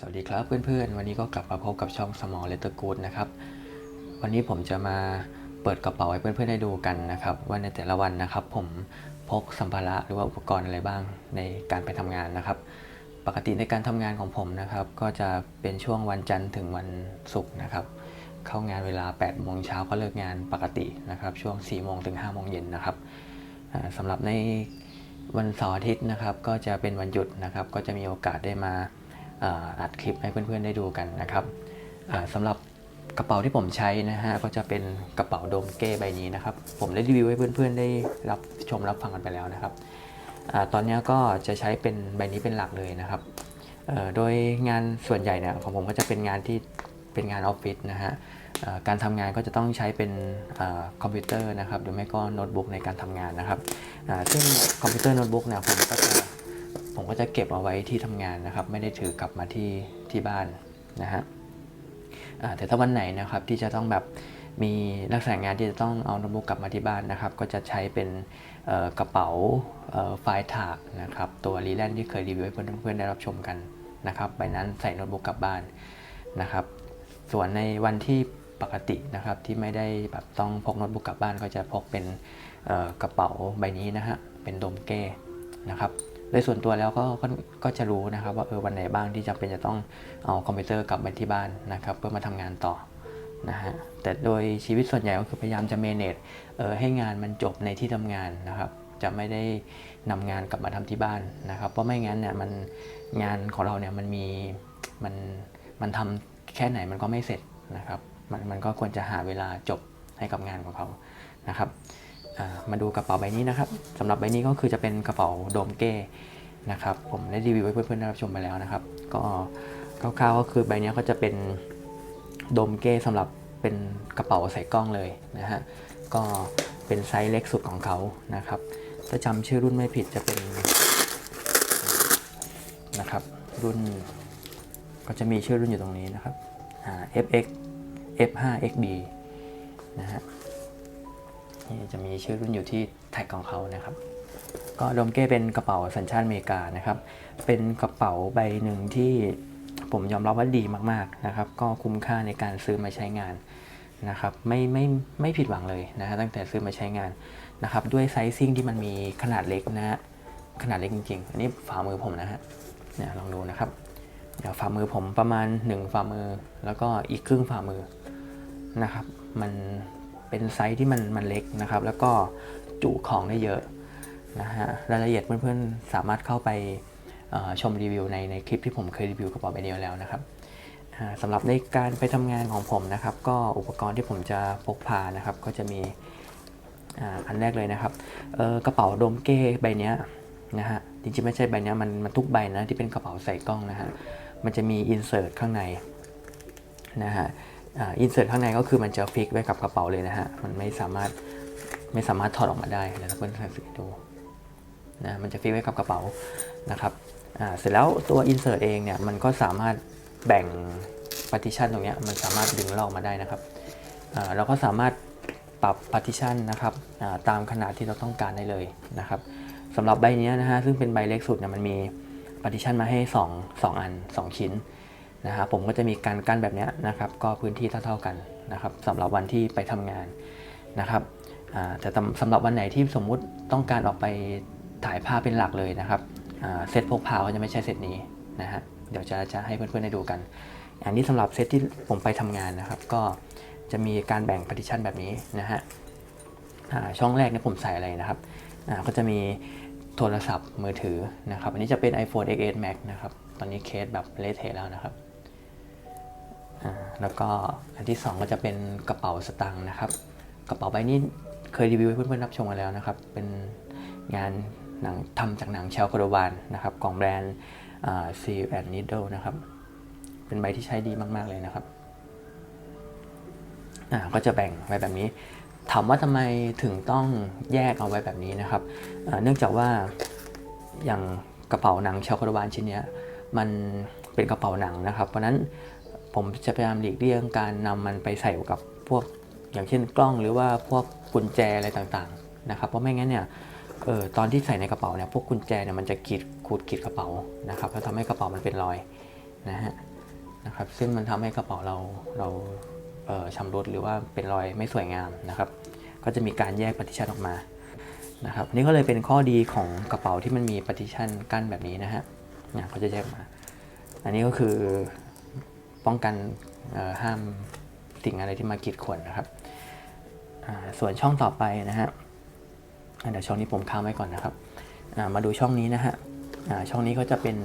สวัสดีครับเพื่อนๆ วันนี้ก็กลับมาพบกับช่อง Small Letter Good นะครับ วันนี้ผมจะมาเปิดกระเป๋าให้เพื่อนๆได้ดูกันนะครับ ว่าในแต่ละวันนะครับ ผมพกสัมภาระหรือว่าอุปกรณ์อะไรบ้างในการไปทำงานนะครับ ปกติในการทำงานของผมนะครับ ก็จะเป็นช่วงวันจันทร์ถึงวันศุกร์นะครับ เข้างานเวลา8โมงเช้าก็เลิกงานปกตินะครับ ช่วง4โมงถึง5โมงเย็นนะครับอ่าสำหรับในวันเสาร์อาทิตย์นะครับ ก็จะเป็นวันหยุดนะครับ ก็จะมีโอกาสได้มา อัดคลิปให้เพื่อนๆได้ดูกันนะครับสำหรับกระเป๋าที่ผมใช้นะฮะก็จะเป็นกระเป๋าโดมเก้ใบนี้นะครับ ผมได้รีวิวให้เพื่อนๆได้รับชมรับฟังกันไปแล้วนะครับอตอนนี้ก็จะใช้เป็นใบนี้เป็นหลักเลยนะครับโดยงานส่วนใหญ่เนี่ยของผมก็จะเป็นงานที่เป็นงานออฟฟิศนะฮะการทำงานก็จะต้องใช้เป็นอคอมพิวเตอร์นะครับหรือไม่ก็โน้ตบุ๊กในการทำงานนะครับซึ่งคอมพิวเตอร์โน้ตบุ๊กเนี่ยผมก็จะ ผมก็จะเก็บเอาไว้ที่ทำงานนะครับ ไม่ได้ถือกลับมาที่ที่บ้านนะฮะแต่ถ้าวันไหนนะครับที่จะต้องแบบมีลักษณะงานที่จะต้องเอาโน้ตบุ๊กกลับมาที่บ้านนะครับ ก็จะใช้เป็นกระเป๋าไฟล์ถากนะครับตัวรีแลนที่เคยรีวิวให้เพื่อนๆได้รับชมกันนะครับใบนั้นใส่โน้ตบุ๊กกลับบ้านนะครับ ส่วนในวันที่ปกตินะครับที่ไม่ได้แบบต้องพกโน้ตบุ๊กกลับบ้าน ก็จะพกเป็นกระเป๋าใบนี้นะฮะเป็นโดมเก้นะครับ โดยส่วนตัวแล้วก็ก็ก็จะรู้นะครับว่าเออวันไหนบ้างที่จำเป็นจะต้องเอาคอมพิวเตอร์กลับไปที่บ้านนะครับเพื่อมาทำงานต่อนะฮะแต่โดยชีวิตส่วนใหญ่ก็คือพยายามจะเมเนจเออให้งานมันจบในที่ทำงานนะครับจะไม่ได้นำงานกลับมาทำที่บ้านนะครับเพราะไม่งั้นเนี่ยมันงานของเราเนี่ยมันมีมันมันทำแค่ไหนมันก็ไม่เสร็จนะครับมันมันก็ควรจะหาเวลาจบให้กับงานของเขานะครับ มาดูกระเป๋าใบนี้นะครับสำหรับใบนี้ก็คือจะเป็นกระเป๋าโดมเก้นะครับผมได้รีวิวให้เพื่อนๆได้รับชมไปแล้วนะครับ ก็คร่าวๆก็คือใบนี้ก็จะเป็นโดมเก้สำหรับเป็นกระเป๋าใส่กล้องเลยนะฮะก็เป็นไซส์เล็กสุดของเขานะครับถ้าจำชื่อรุ่นไม่ผิดจะเป็นนะครับรุ่นก็จะมีชื่อรุ่นอยู่ตรงนี้นะครับ FX F5XB นะฮะ นี่จะมีชื่อรุ่นอยู่ที่แท็กของเขานะครับ ก็โดมเก้เป็นกระเป๋าสัญชาติอเมริกานะครับ เป็นกระเป๋าใบหนึ่งที่ผมยอมรับว่าดีมากๆนะครับ ก็คุ้มค่าในการซื้อมาใช้งานนะครับไม่ไม่ไม่ผิดหวังเลยนะฮะตั้งแต่ซื้อมาใช้งานนะครับ ด้วยไซซิ่งที่มันมีขนาดเล็กนะฮะขนาดเล็กจริงๆ อันนี้ฝ่ามือผมนะฮะเนี่ยลองดูนะครับเดี๋ยวฝ่ามือผมประมาณ 1 ฝ่ามือ แล้วก็อีกครึ่งฝ่ามือนะครับ มัน เป็นไซส์ที่มันมันเล็กนะครับ แล้วก็จุของได้เยอะนะฮะรายละเอียดเพื่อนๆสามารถเข้าไปชมรีวิวในในคลิปที่ผมเคยรีวิวกระเป๋าใบนี้ไว้แล้วนะครับสำหรับในการไปทำงานของผมนะครับ ก็อุปกรณ์ที่ผมจะพกพานะครับ ก็จะมีอันแรกเลยนะครับกระเป๋าโดมเก้ใบนี้นะฮะจริงๆไม่ใช่ใบนี้มันมันทุกใบนะที่เป็นกระเป๋าใส่กล้องนะฮะมันจะมีอินเสิร์ตข้างในนะฮะ อินเสิร์ตข้างในก็คือมันจะฟิกไว้กับกระเป๋าเลยนะฮะ มันไม่สามารถไม่สามารถถอดออกมาได้เดี๋ยวเพื่อนๆสังเกตดูนะมันจะฟิกไว้กับกระเป๋านะครับอ่าเสร็จแล้วตัวอินเสิร์ตเองเนี่ยมันก็สามารถแบ่ง partition ตรงนี้มันสามารถดึงเราอกมาได้นะครับอ่าเราก็สามารถปรับ partition นะครับตามขนาดที่เราต้องการได้เลยนะครับสำหรับใบเนี้ยนะฮะซึ่งเป็นใบเล็กสุดเนี่ยมันมี partition มาให้ 2 2 อัน 2 ชิ้น นะฮะผมก็จะมีการกั้นแบบนี้นะครับก็พื้นที่เท่าๆกันนะครับสำหรับวันที่ไปทำงานนะครับแต่สำหรับวันไหนที่สมมุติต้องการออกไปถ่ายภาพเป็นหลักเลยนะครับเซตพกพาก็จะไม่ใช่เซตนี้นะฮะเดี๋ยวจะจะให้เพื่อนๆได้ดูกัน อันนี้สำหรับเซตที่ผมไปทำงานนะครับ ก็จะมีการแบ่ง partition แบบนี้นะฮะช่องแรกเนี่ยผมใส่อะไรนะครับก็จะมีโทรศัพท์มือถือนะครับ อันนี้จะเป็น iPhone XS Max นะครับ ตอนนี้เคสแบบเละเทะแล้วนะครับ แล้วก็อันที่ 2 ก็จะเป็นกระเป๋าสตางค์นะครับ กระเป๋าใบนี้เคยรีวิวให้เพื่อนๆรับชมกันแล้วนะครับ เป็นงานหนังทำจากหนังเชลโคโดวานนะครับของแบรนด์ซีแอนนิดเดิลนะครับ เป็นใบที่ใช้ดีมากๆเลยนะครับก็จะแบ่งไว้แบบนี้ ถามว่าทำไมถึงต้องแยกเอาไว้แบบนี้นะครับ เนื่องจากว่าอย่างกระเป๋าหนังชาวคารวานชิ้นนี้มันเป็นกระเป๋าหนังนะครับ เพราะนั้น ผมจะพยายามหลีกเลี่ยงการนำมันไปใส่กับพวกอย่างเช่นกล้องหรือว่าพวกกุญแจอะไรต่างๆนะครับ เพราะไม่งั้นเนี่ยเออตอนที่ใส่ในกระเป๋าเนี่ยพวกกุญแจเนี่ยมันจะขีดขูดขีดกระเป๋านะครับแล้วทำให้กระเป๋ามันเป็นรอยนะฮะนะครับซึ่งมันทำให้กระเป๋าเราเราเออชำรุดหรือว่าเป็นรอยไม่สวยงามนะครับ ก็จะมีการแยกปฏิชันออกมานะครับนี่ก็เลยเป็นข้อดีของกระเป๋าที่มันมีปฏิชันกั้นแบบนี้นะฮะเนี่ยเขาจะแยกออกมา อันนี้ก็คือ ป้องกันห้ามสิ่งอะไรที่มากีดขวางนะครับ ส่วนช่องต่อไปนะฮะเดี๋ยวช่องนี้ผมค้างไว้ก่อนนะครับ มาดูช่องนี้นะฮะช่องนี้ก็จะเป็น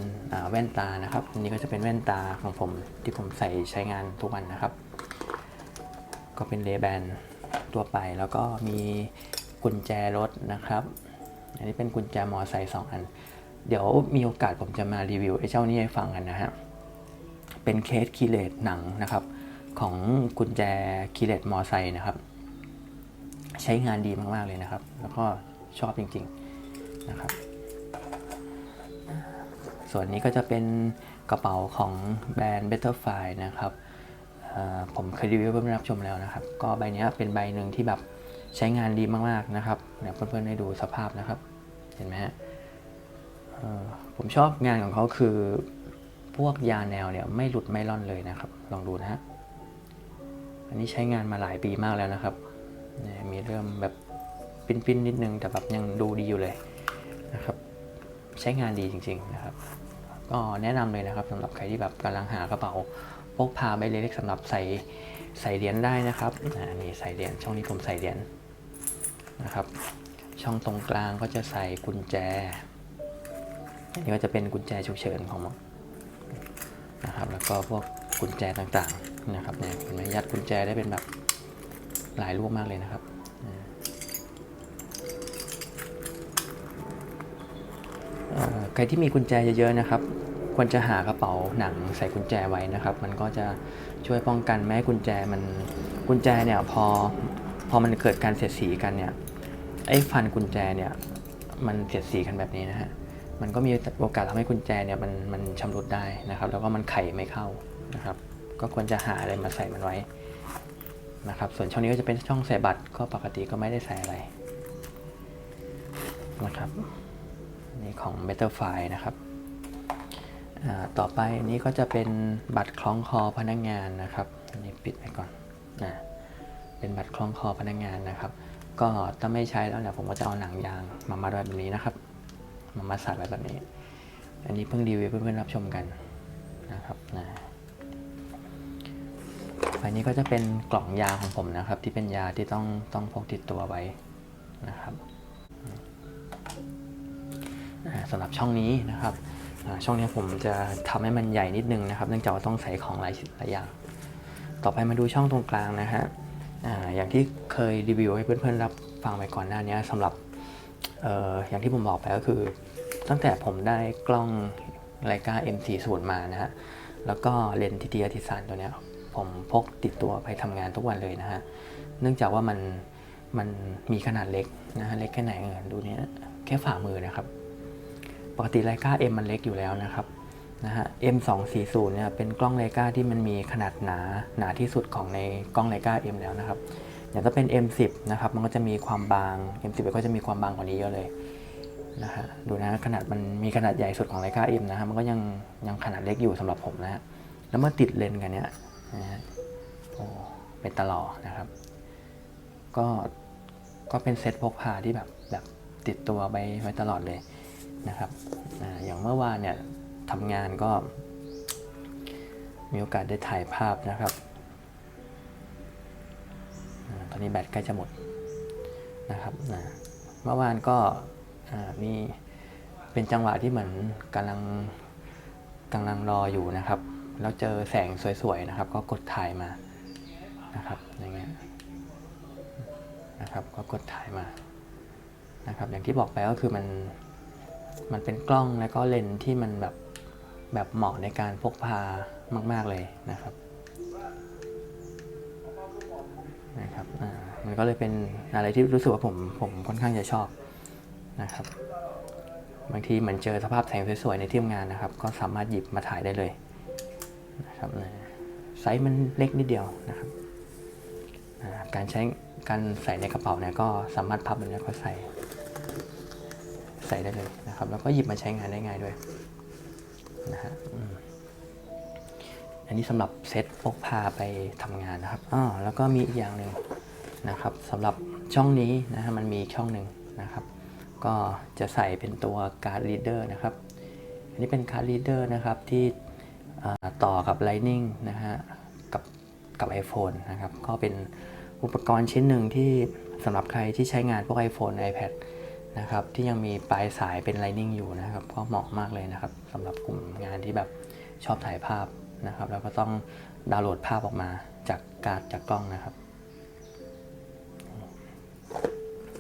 แว่นตานะครับอันนี้ก็จะเป็นแว่นตาของผมที่ผมใส่ใช้งานทุกวันนะครับ ก็เป็นเลแบนทั่วไปแล้วก็มีกุญแจรถนะครับ อันนี้เป็นกุญแจมอไซค์สองอัน เดี๋ยวมีโอกาสผมจะมารีวิวไอ้เจ้านี้ให้ฟังกันนะฮะ เป็นเคสคีเลตหนังนะครับของกุญแจคีเลตมอไซค์นะครับ ใช้งานดีมากๆเลยนะครับ แล้วก็ชอบจริงๆนะครับ ส่วนนี้ก็จะเป็นกระเป๋าของแบรนด์ Betterfly นะครับผมเคยรีวิวเพื่อนรับชมแล้วนะครับ ก็ใบนี้เป็นใบหนึ่งที่แบบใช้งานดีมากๆนะครับเดี๋ยวเพื่อนๆให้ดูสภาพนะครับ เห็นไหมฮะผมชอบงานของเขาคือ พวกยาแนวเนี่ยไม่หลุดไม่ล่อนเลยนะครับ ลองดูนะฮะ อันนี้ใช้งานมาหลายปีมากแล้วนะครับเนี่ยมีเริ่มแบบปิ้นๆนิดนึงแต่แบบยังดูดีอยู่เลยนะครับ ใช้งานดีจริง ๆนะครับ ก็แนะนำเลยนะครับสำหรับใครที่แบบกำลังหากระเป๋าพกพาใบเล็กๆสำหรับใส่ใส่เหรียญได้นะครับอ่านี่ใส่เหรียญช่องนี้ผมใส่เหรียญนะครับ ช่องตรงกลางก็จะใส่กุญแจอันนี้ก็จะเป็นกุญแจฉุกเฉินของ นะครับ แล้วก็พวกกุญแจต่างๆนะครับเนี่ยเห็นไหมยัดกุญแจได้เป็นแบบหลายรูปมากเลยนะครับใครที่มีกุญแจเยอะๆนะครับ ควรจะหากระเป๋าหนังใส่กุญแจไว้นะครับ มันก็จะช่วยป้องกันไม่ให้กุญแจมันกุญแจเนี่ยพอพอมันเกิดการเสียดสีกันเนี่ยไอ้ฟันกุญแจเนี่ยมันเสียดสีกันแบบนี้นะฮะ มันก็มีโอกาสทำให้กุญแจเนี่ยมันมันชำรุดได้นะครับ แล้วก็มันไขไม่เข้านะครับ ก็ควรจะหาอะไรมาใส่มันไว้นะครับ ส่วนช่องนี้ก็จะเป็นช่องใส่บัตรก็ปกติก็ไม่ได้ใส่อะไรนะครับนี่ของ Betterfly นะครับต่อไปอันนี้ก็จะเป็นบัตรคล้องคอพนักงานนะครับอันนี้ปิดไปก่อนนะเป็นบัตรคล้องคอพนักงานนะครับ ก็ถ้าไม่ใช้แล้วเนี่ยผมก็จะเอาหนังยางมามัดไว้แบบนี้นะครับ มามัดใส่ไว้แบบนี้ อันนี้เพิ่งรีวิวเพื่อนๆรับชมกันนะครับนะอันนี้ก็จะเป็นกล่องยาของผมนะครับ ที่เป็นยาที่ต้องต้องพกติดตัวไว้นะครับสำหรับช่องนี้นะครับช่องนี้ผมจะทำให้มันใหญ่นิดนึงนะครับ เนื่องจากว่าต้องใส่ของหลายหลายอย่าง ต่อไปมาดูช่องตรงกลางนะฮะออย่างที่เคยรีวิวให้เพื่อนๆรับฟังไปก่อนหน้านี้สำหรับ อออย่างที่ผมบอกไปก็คือ ตั้งแต่ผมได้กล้องไลกา M40 มานะฮะ แล้วก็เลนส์ทีทีอาร์ติซานตัวเนี้ยผมพกติดตัวไปทำงานทุกวันเลยนะฮะ เนื่องจากว่ามันมันมีขนาดเล็กนะฮะเล็กแค่ไหนเออดูเนี้ยแค่ฝ่ามือนะครับ ปกติไลกา M มันเล็กอยู่แล้วนะครับนะฮะ M240 เนี่ยเป็นกล้องไลกาที่มันมีขนาดหนาหนาที่สุดของในกล้องไลกา M แล้วนะครับ อย่างถ้าเป็น M10 นะครับมันก็จะมีความบาง M10 ก็จะมีความบางกว่านี้เยอะเลยนะฮะดูนะขนาดมันมีขนาดใหญ่สุดของไลกา M นะฮะมันก็ยังยังขนาดเล็กอยู่สำหรับผมนะฮะแล้วเมื่อติดเลนส์กันเนี่ยนะฮะโอ้เป็นตลอดนะครับ ก็ก็เป็นเซ็ตพกพาที่แบบแบบติดตัวไปไว้ตลอดเลยนะครับอาอย่างเมื่อวานเนี่ยทำงานก็มีโอกาสได้ถ่ายภาพนะครับ อาตอนนี้แบตใกล้จะหมดนะครับอ่าเมื่อวานก็อ่ามีเป็นจังหวะที่เหมือนกำลังกำลังรออยู่นะครับ แล้วเจอแสงสวยๆนะครับ ก็กดถ่ายมานะครับอย่างเงี้ยนะครับก็กดถ่ายมานะครับ อย่างที่บอกไปก็คือมันมันเป็นกล้องแล้วก็เลนส์ที่มันแบบแบบเหมาะในการพกพามาก ๆเลยนะครับ นะครับมันก็เลยเป็นอะไรที่รู้สึกว่าผมผมค่อนข้างจะชอบนะครับบางทีเหมือนเจอสภาพแสงสวยๆในที่ทำงานนะครับ ก็สามารถหยิบมาถ่ายได้เลยนะครับไซส์มันเล็กนิดเดียวนะครับการใช้การใส่ในกระเป๋าเนี่ยก็สามารถพับแบบนี้ก็ใส่ใส่ได้เลยนะครับ แล้วก็หยิบมาใช้งานได้ง่ายด้วยนะฮะ นอันนี้สำหรับเซ็ตพกพาไปทำงานนะครับอ้อแล้วก็มีอีกอย่างหนึ่งนะครับสำหรับช่องนี้นะฮะมันมีช่องหนึ่งนะครับ ก็จะใส่เป็นตัวการ์ด reader นะครับ อันนี้เป็นการ์ด reader นะครับที่ต่อกับ Lightning นะฮะกับกับ iPhone นะครับ ก็เป็นอุปกรณ์ชิ้นหนึ่งที่สำหรับใครที่ใช้งานพวก iPhone iPad นะครับที่ยังมีปลายสายเป็น Lightning อยู่นะครับ ก็เหมาะมากเลยนะครับสำหรับกลุ่มงานที่แบบชอบถ่ายภาพ นะครับ แล้วก็ต้องดาวน์โหลดภาพออกมาจากการ์ดจากกล้องนะครับ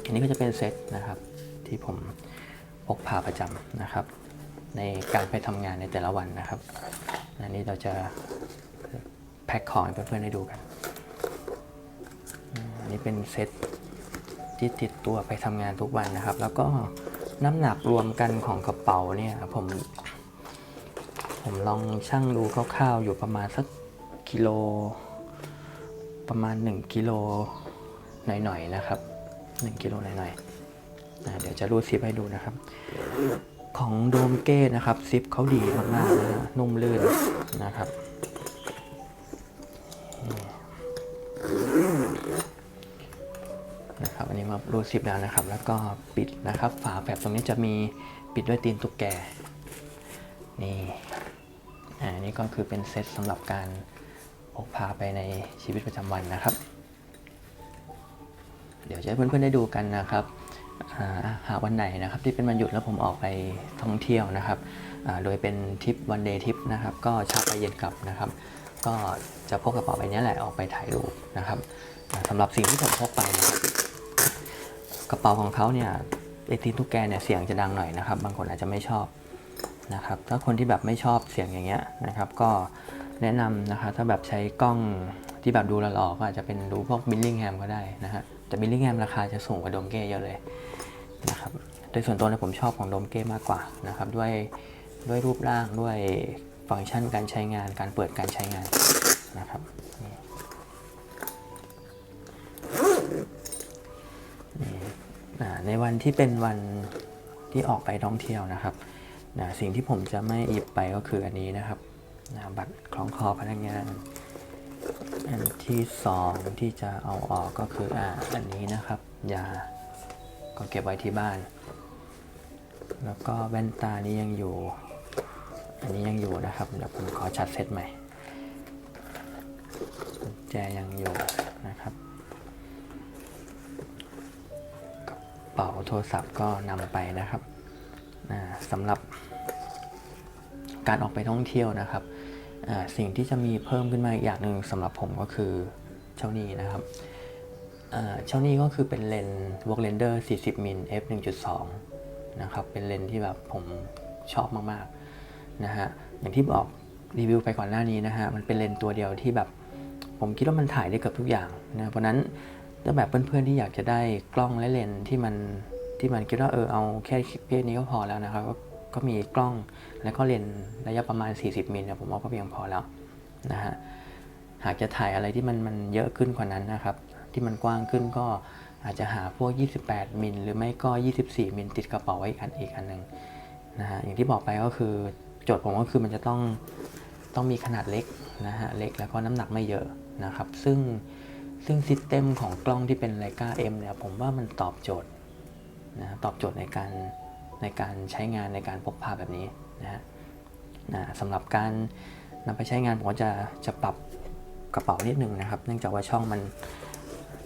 อันนี้ก็จะเป็นเซตนะครับที่ผมพกพาประจำนะครับ ในการไปทำงานในแต่ละวันนะครับ อันนี้เราจะแพ็คของให้เพื่อนๆได้ดูกัน อันนี้เป็นเซตที่ติดตัวไปทำงานทุกวันนะครับ แล้วก็น้ำหนักรวมกันของกระเป๋าเนี่ยผม ผมลองชั่งดูคร่าวๆอยู่ประมาณสักกิโล ประมาณ 1 กิโลหน่อยๆนะครับ 1 กิโลหน่อยๆเดี๋ยวจะรูดซิปให้ดูนะครับ ของโดมเก้นะครับซิปเขาดีมากๆนะฮะนุ่มลื่นนะครับนี่นะครับอันนี้มารูดซิปแล้วนะครับ แล้วก็ปิดนะครับ ฝาแบบตรงนี้จะมีปิดด้วยตีนตุ๊กแกนี่ อ่านี่ก็คือเป็นเซตสำหรับการพกพาไปในชีวิตประจำวันนะครับ เดี๋ยวจะให้เพื่อนๆได้ดูกันนะครับหาวันไหนนะครับที่เป็นวันหยุดแล้วผมออกไปท่องเที่ยวนะครับ โดยเป็นทริปวันเดย์ทริปนะครับ ก็เช้าไปเย็นกลับนะครับ ก็จะพกกระเป๋าใบนี้แหละออกไปถ่ายรูปนะครับอ่าสำหรับสิ่งที่ผมพกไปนะครับกระเป๋าของเขาเนี่ยไอตีนตุ๊กแกเนี่ยเสียงจะดังหน่อยนะครับ บางคนอาจจะไม่ชอบ นะครับ ถ้าคนที่แบบไม่ชอบเสียงอย่างเงี้ยนะครับ ก็แนะนำนะครับถ้าแบบใช้กล้องที่แบบดูหล่อๆก็อาจจะเป็นดูพวกมิลลิงแฮมก็ได้นะฮะแต่มิลลิงแฮมราคาจะสูงกว่าโดมเก้เยอะเลยนะครับโดยส่วนตัวเนี่ยผมชอบของโดมเก้มากกว่านะครับด้วยด้วยรูปร่างด้วยฟังก์ชันการใช้งานการเปิดการใช้งานนะครับนี่นะในวันที่เป็นวันที่ออกไปท่องเที่ยวนะครับ นะสิ่งที่ผมจะไม่หยิบไปก็คืออันนี้นะครับนะบัตรคล้องคอพนักงาน อันที่สองที่จะเอาออกก็คืออ่าอันนี้นะครับ ยา ก็เก็บไว้ที่บ้าน แล้วก็แว่นตานี้ยังอยู่ อันนี้ยังอยู่นะครับ เดี๋ยวผมขอชัดเซตใหม่แจยังอยู่นะครับกระเป๋าโทรศัพท์ก็นำไปนะครับ สำหรับการออกไปท่องเที่ยวนะครับสิ่งที่จะมีเพิ่มขึ้นมาอีกอย่างหนึ่งสำหรับผมก็คือเช่านี้นะครับเช่านี้ก็คือเป็นเลนส์วอล์กเลนเดอร์40 มิล f 1.2นะครับเป็นเลนส์ที่แบบผมชอบมากๆนะฮะอย่างที่บอกรีวิวไปก่อนหน้านี้นะฮะมันเป็นเลนส์ตัวเดียวที่แบบผมคิดว่ามันถ่ายได้เกือบทุกอย่างนะเพราะนั้นถ้าแบบเพื่อนๆที่อยากจะได้กล้องและเลนส์ที่มัน ที่มันคิดว่าเออเอาแค่เพศนี้ก็พอแล้วนะครับก็ก็มีกล้องแล้วก็เลนส์ระยะประมาณ 40มิลเนี่ยผมว่าก็เพียงพอแล้วนะฮะหากจะถ่ายอะไรที่มันมันเยอะขึ้นกว่านั้นนะครับ ที่มันกว้างขึ้นก็อาจจะหาพวก 28 มิลหรือไม่ก็ 24 มิลติดกระเป๋าไว้อีกอันอีกอันหนึ่งนะฮะอย่างที่บอกไปก็คือโจทย์ผมก็คือมันจะต้องต้องมีขนาดเล็กนะฮะเล็กแล้วก็น้ำหนักไม่เยอะนะครับ ซึ่งซึ่งซิสเต็มของกล้องที่เป็น Leica M เนี่ยผมว่ามันตอบโจทย์ นะตอบโจทย์ในการในการใช้งานในการพกพาแบบนี้นะฮะนะสำหรับการนำไปใช้งานผมก็จะจะปรับกระเป๋านิดนึงนะครับ เนื่องจากว่าช่องมัน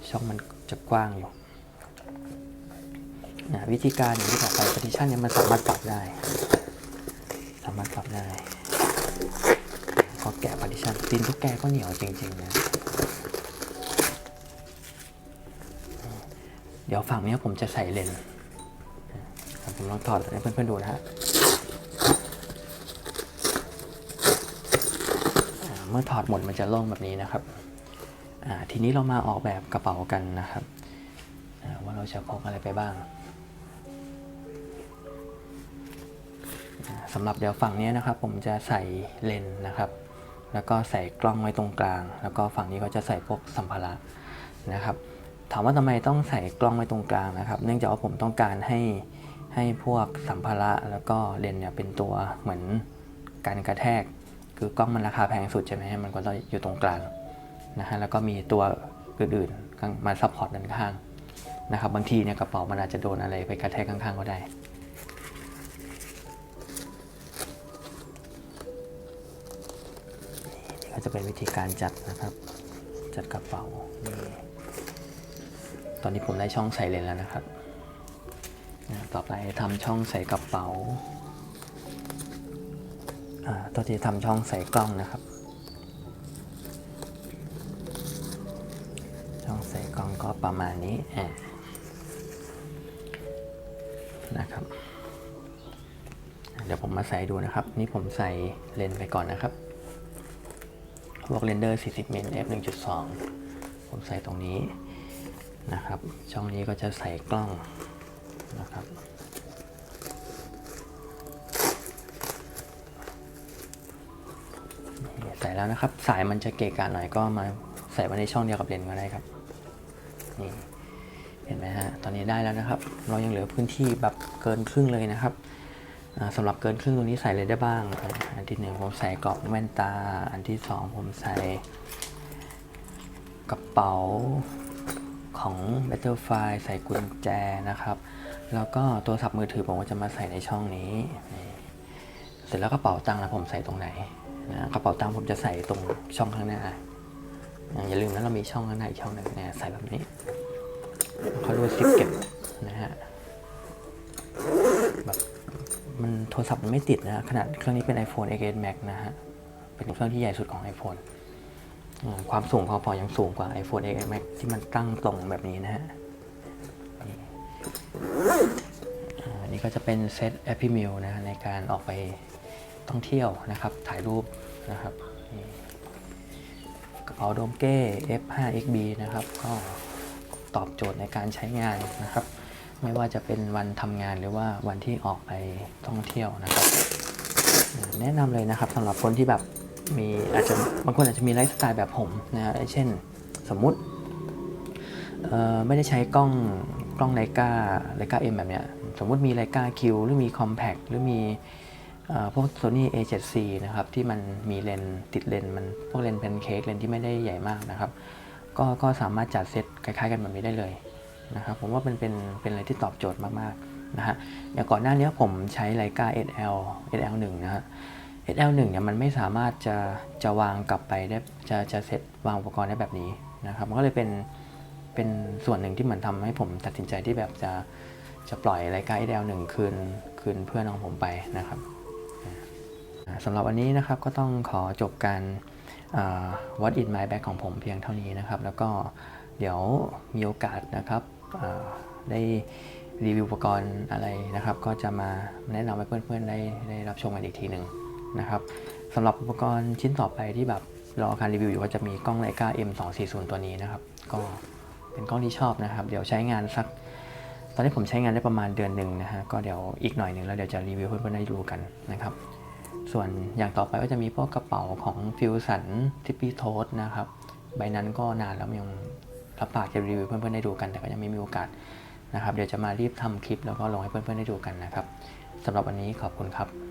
ช่องมันจะกว้างอยู่นะวิธีการอย่างที่บอกไป partition เนี่ยมันสามารถปรับได้ สามารถปรับได้ก็แกะ partition ตีนทุกแกก็เหนียวจริงๆนะเดี๋ยวฝั่งนี้ผมจะใส่เลนส์ ผมลองถอดให้เพื่อนๆดูนะฮะเมื่อถอดหมดมันจะโล่งแบบนี้นะครับทีนี้เรามาออกแบบกระเป๋ากันนะครับว่าเราจะพกอะไรไปบ้างสำหรับเดี๋ยวฝั่งนี้นะครับ ผมจะใส่เลนนะครับ แล้วก็ใส่กล้องไว้ตรงกลาง แล้วก็ฝั่งนี้ก็จะใส่พวกสัมภาระนะครับ ถามว่าทำไมต้องใส่กล้องไว้ตรงกลางนะครับ เนื่องจากว่าผมต้องการให้ ให้พวกสัมภาระแล้วก็เลนเนี่ยเป็นตัวเหมือนการกระแทก คือกล้องมันราคาแพงสุดใช่ไหมมันก็ต้องอยู่ตรงกลางนะฮะแล้วก็มีตัวอื่นๆมาซัพพอร์ตด้านข้างนะครับบางทีเนี่ยกระเป๋ามันอาจจะโดนอะไรไปกระแทกข้างๆก็ได้นี่ก็จะเป็นวิธีการจัดนะครับ จัดกระเป๋า ตอนนี้ผมได้ช่องใส่เลนแล้วนะครับ ต่อไปทำช่องใส่กระเป๋าตัวที่ทำช่องใส่กล้องนะครับ ช่องใส่กล้องก็ประมาณนี้นะครับ เดี๋ยวผมมาใส่ดูนะครับ นี่ผมใส่เลนส์ไปก่อนนะครับพวกเรนเดอร์40มิล f 1.2 ผมใส่ตรงนี้นะครับ ช่องนี้ก็จะใส่กล้อง นะครับใส่แล้วนะครับ สายมันจะเกะกะหน่อยก็มาใส่ไว้ในช่องเดียวกับเลนก็ได้ครับนี่เห็นไหมฮะตอนนี้ได้แล้วนะครับ เรายังเหลือพื้นที่แบบเกินครึ่งเลยนะครับอ่าสำหรับเกินครึ่งตรงนี้ใส่เลยได้บ้าง อันที่หนึ่งผมใส่กรอบแว่นตา อันที่สองผมใส่กระเป๋า ของ Butterfly ใส่กุญแจนะครับ แล้วก็ตัวสับมือถือผมก็จะมาใส่ในช่องนี้ เสร็จแล้วกระเป๋าตังค์นะผมใส่ตรงไหนนะกระเป๋าตังค์ผมจะใส่ตรงช่องข้างหน้า อย่าลืมนะเรามีช่องข้างหน้าอีกช่องหนึ่งเนี่ยใส่แบบนี้เขาเรียกว่าซิปเก็บนะฮะแบบมันโทรศัพท์มันไม่ติดนะขนาดเครื่องนี้เป็น iPhone XS Max นะฮะ เป็นเครื่องที่ใหญ่สุดของ iPhone ความสูงพอๆยังสูงกว่า iPhone X Max ที่มันตั้งตรงแบบนี้นะฮะนี่อ่าอันนี้ก็จะเป็นเซต Happy Meal นะในการออกไปท่องเที่ยวนะครับ ถ่ายรูปนะครับกระเป๋าโดมเก้ F5XB นะครับ ก็ตอบโจทย์ในการใช้งานนะครับ ไม่ว่าจะเป็นวันทำงานหรือว่าวันที่ออกไปท่องเที่ยวนะครับ แนะนำเลยนะครับสำหรับคนที่แบบ มีอาจจะบางคนอาจจะมีไลฟ์สไตล์แบบผมนะฮะเช่นสมมุติไม่ได้ใช้กล้องกล้องไลกาไลกาเอ็มแบบเนี้ยสมมุติมีไลกาคิวหรือมีคอมแพ t หรือมีอพวก Sony A7C นะครับที่มันมีเลนติดเลนมันพวกเลนเป็นเค้กเลนที่ไม่ได้ใหญ่มากนะครับ ก็ก็สามารถจัดเซตคล้ายๆกันแบบนี้ได้เลยนะครับผมว่ามันเป็นเป็นอะไรที่ตอบโจทย์มากๆนะฮะอย่างก่อนหน้านี้ผมใช้ไลกา SL SL1 นะฮะ SL1 เนี่ยมันไม่สามารถจะจะวางกลับไปได้จะจะเซตวางอุปกรณ์ได้แบบนี้นะครับมันก็เลยเป็นเป็นส่วนหนึ่งที่เหมือนทำให้ผมตัดสินใจที่แบบจะจะปล่อยไลกา SL1 คืนคืนเพื่อนของผมไปนะครับสำหรับวันนี้นะครับก็ต้องขอจบการ What in my bag ของผมเพียงเท่านี้นะครับ แล้วก็เดี๋ยวมีโอกาสนะครับได้รีวิวอุปกรณ์อะไรนะครับ ก็จะมาแนะนำให้เพื่อนๆได้ได้รับชมกันอีกทีหนึ่ง นะครับสำหรับอุปกรณ์ชิ้นต่อไปที่แบบรอการรีวิวอยู่ก็จะมีกล้องไลกา M240 ตัวนี้นะครับ ก็เป็นกล้องที่ชอบนะครับ เดี๋ยวใช้งานสัก ตอนนี้ผมใช้งานได้ประมาณเดือนหนึ่งนะฮะก็เดี๋ยวอีกหน่อยหนึ่งแล้วเดี๋ยวจะรีวิวให้เพื่อนๆได้ดูกันนะครับ ส่วนอย่างต่อไปก็จะมีพวกกระเป๋าของฟิวสันทิปปี้โทสนะครับ ใบนั้นก็นานแล้วยังรับปากจะรีวิวเพื่อนๆได้ดูกัน แต่ก็ยังไม่มีโอกาสนะครับ เดี๋ยวจะมารีบทำคลิปแล้วก็ลงให้เพื่อนๆได้ดูกันนะครับสำหรับวันนี้ขอบคุณครับ